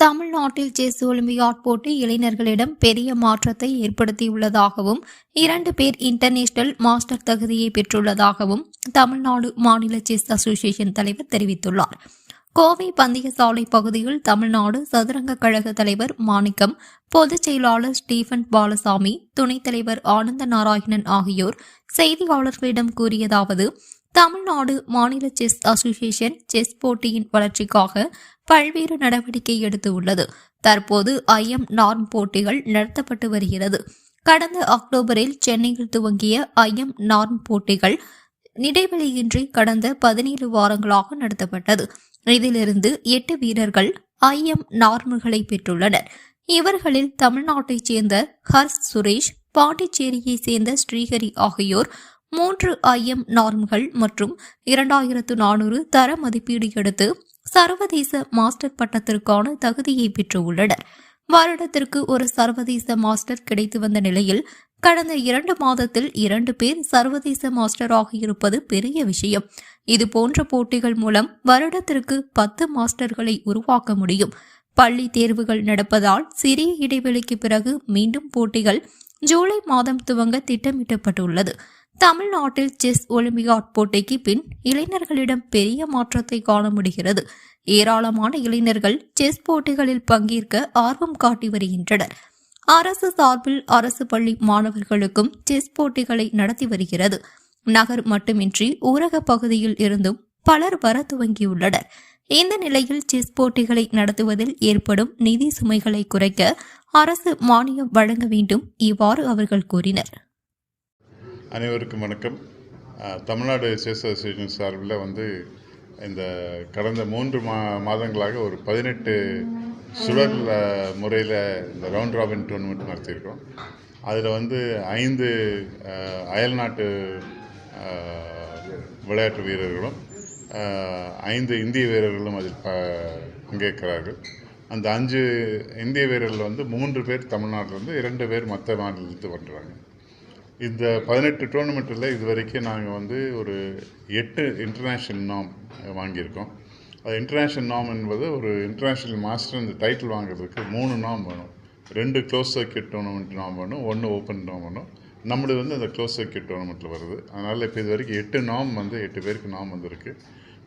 தமிழ்நாட்டில் chess olympiad போட்டி இளைஞர்களிடம் பெரிய மாற்றத்தை ஏற்படுத்தியுள்ளதாகவும் இரண்டு பேர் இன்டர்நேஷனல் மாஸ்டர் தகுதியை பெற்றுள்ளதாகவும் தமிழ்நாடு மாநில செஸ் அசோசியேஷன் தலைவர் தெரிவித்துள்ளார். கோவை பந்தயசாலை பகுதியில் தமிழ்நாடு சதுரங்க கழக தலைவர் மாணிக்கம் பொதுச் செயலாளர் ஸ்டீபன் பாலசாமி துணைத் தலைவர் ஆனந்த நாராயணன் ஆகியோர் செய்தியாளர்களிடம் கூறியதாவது தமிழ்நாடு மாநில செஸ் அசோசியேஷன் செஸ் போட்டியின் வளர்ச்சிக்காக பல்வேறு நடவடிக்கை எடுத்து உள்ளது. தற்போது ஐஎம் நார்ம் போட்டிகள் நடத்தப்பட்டு வருகிறது. கடந்த அக்டோபரில் சென்னையில் துவங்கிய ஐஎம் நார்ம் போட்டிகள் இடைவெளியின்றி கடந்த பதினேழு வாரங்களாக நடத்தப்பட்டது. இதிலிருந்து எட்டு வீரர்கள் ஐஎம் நார்முகளை பெற்றுள்ளனர். இவர்களில் தமிழ்நாட்டைச் சேர்ந்த ஹர்ஷ் சுரேஷ் பாண்டிச்சேரியைச் சேர்ந்த ஸ்ரீஹரி ஆகியோர் மூன்று ஐஎம் நார்ம்கள் மற்றும் இரண்டாயிரத்து நானூறு தர மதிப்பீடு எடுத்து சர்வதேச மாஸ்டர் பட்டத்திற்கான தகுதியை பெற்றுள்ளனர். வருடத்திற்கு ஒரு சர்வதேச மாஸ்டர் கிடைத்து வந்த நிலையில் கடந்த இரண்டு மாதத்தில் இரண்டு பேர் சர்வதேச மாஸ்டராக இருப்பது பெரிய விஷயம். இது போன்ற போட்டிகள் மூலம் வருடத்திற்கு பத்து மாஸ்டர்களை உருவாக்க முடியும். பள்ளி தேர்வுகள் நடப்பதால் சிறிய இடைவெளிக்கு பிறகு மீண்டும் போட்டிகள் ஜூலை மாதம் துவங்க திட்டமிட்டப்பட்டுள்ளது. தமிழ்நாட்டில் செஸ் ஒலிம்பியாட் போட்டிக்கு பின் இளைஞர்களிடம் பெரிய மாற்றத்தை காண முடிகிறது. ஏராளமான இளைஞர்கள் செஸ் போட்டிகளில் பங்கேற்க ஆர்வம் காட்டி வருகின்றனர். அரசு சார்பில் அரசு பள்ளி மாணவர்களுக்கும் செஸ் போட்டிகளை நடத்தி வருகிறது. நகர் மட்டுமின்றி ஊரக பகுதியில் இருந்தும் பலர் வர துவங்கியுள்ளனர். இந்த நிலையில் செஸ் போட்டிகளை நடத்துவதில் ஏற்படும் நிதி சுமைகளை குறைக்க அரசு மானியம் வழங்க வேண்டும் இவ்வாறு அவர்கள் கூறினர். அனைவருக்கும் வணக்கம். தமிழ்நாடு செஸ் அசோசியேஷன் சார்பில் வந்து இந்த கடந்த மூன்று மா மாதங்களாக ஒரு பதினெட்டு சுழல் முறையில் இந்த ரவுண்ட் ராபின் டோர்னமெண்ட் நடத்தியிருக்கோம். அதில் வந்து ஐந்து அயல்நாட்டு விளையாட்டு வீரர்களும் ஐந்து இந்திய வீரர்களும் அதில் ப- பங்கேற்கிறார்கள். அந்த அஞ்சு இந்திய வீரர்கள் வந்து மூன்று பேர் தமிழ்நாட்டிலேருந்து இரண்டு பேர் மற்ற மாநிலத்து பண்ணுறாங்க இந்த பதினெட்டு டோர்னமெண்ட்டில் இது வரைக்கும் நாங்கள் வந்து ஒரு எட்டு இன்டர்நேஷ்னல் நாம் வாங்கியிருக்கோம். அது இன்டர்நேஷ்னல் நாம் என்பது ஒரு இன்டர்நேஷ்னல் மாஸ்டர் இந்த டைட்டில் வாங்குறதுக்கு மூணு நாம் வேணும். ரெண்டு க்ளோஸ் சர்க்கியூட் டோர்னமெண்ட் நாம் வேணும் ஒன்று ஓப்பன் நாம் வேணும். நம்மளது வந்து அந்த க்ளோஸ் சர்க்கியூட் டோர்னமெண்ட்டில் வருது. அதனால் இப்போ இது வரைக்கும் எட்டு நாம் வந்து எட்டு பேருக்கு நாம் வந்திருக்கு.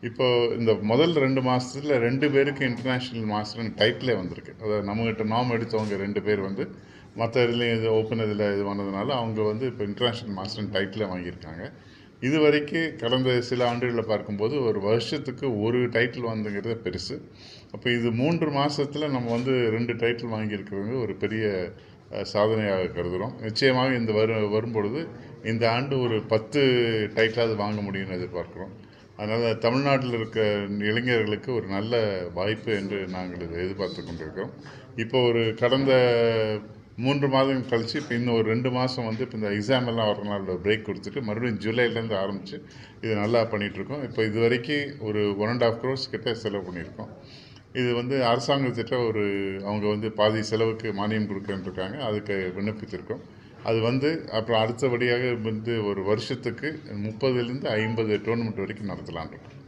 இப்போ இந்த முதல் ரெண்டு மாதத்தில் ரெண்டு பேருக்கு இன்டர்நேஷ்னல் மாஸ்டர்னு டைட்டிலே வந்திருக்கு. அதாவது நம்மகிட்ட நாம் எடுத்தவங்க ரெண்டு பேர் வந்து மற்ற இதுலேயும் இது ஓப்பன் இதில் இது பண்ணதுனால அவங்க வந்து இப்போ இன்டர்நேஷ்னல் மாஸ்டர்னு டைட்டிலே வாங்கியிருக்காங்க. இது வரைக்கும் கடந்த சில ஆண்டுகளில் பார்க்கும்போது ஒரு வருஷத்துக்கு ஒரு டைட்டில் வந்துங்கிறது பெருசு. அப்போ இது மூன்று மாதத்தில் நம்ம வந்து ரெண்டு டைட்டில் வாங்கியிருக்கிறது ஒரு பெரிய சாதனையாக கருதுகிறோம் நிச்சயமாக இந்த வரு வரும்பொழுது இந்த ஆண்டு ஒரு பத்து டைட்டிலாவது வாங்க முடியும்னு எதிர்பார்க்குறோம். அதனால் தமிழ்நாட்டில் இருக்க இளைஞர்களுக்கு ஒரு நல்ல வாய்ப்பு என்று நாங்கள் இதை எதிர்பார்த்து கொண்டிருக்கிறோம். இப்போ ஒரு கடந்த மூன்று மாதம் கழித்து இப்போ இன்னும் ஒரு ரெண்டு மாதம் வந்து இப்போ இந்த எக்ஸாம் எல்லாம் வரனால பிரேக் கொடுத்துட்டு மறுபடியும் ஜூலைலேருந்து ஆரம்பித்து இது நல்லா பண்ணிகிட்ருக்கோம் இப்போ இது வரைக்கும் ஒரு ஒன் அண்ட் ஆஃப் க்ரோர்ஸ் கிட்ட செலவு பண்ணியிருக்கோம். இது வந்து அரசாங்கத்திட்ட ஒரு அவங்க வந்து பாதி செலவுக்கு மானியம் கொடுக்குறேன்னு இருக்காங்க அதுக்கு விண்ணப்பித்திருக்கோம். அது வந்து அப்புறம் அடுத்தபடியாக வந்து ஒரு வருஷத்துக்கு முப்பதுலேருந்து ஐம்பது டோர்னமெண்ட் வரைக்கும் நடத்தலான் இருக்கோம்.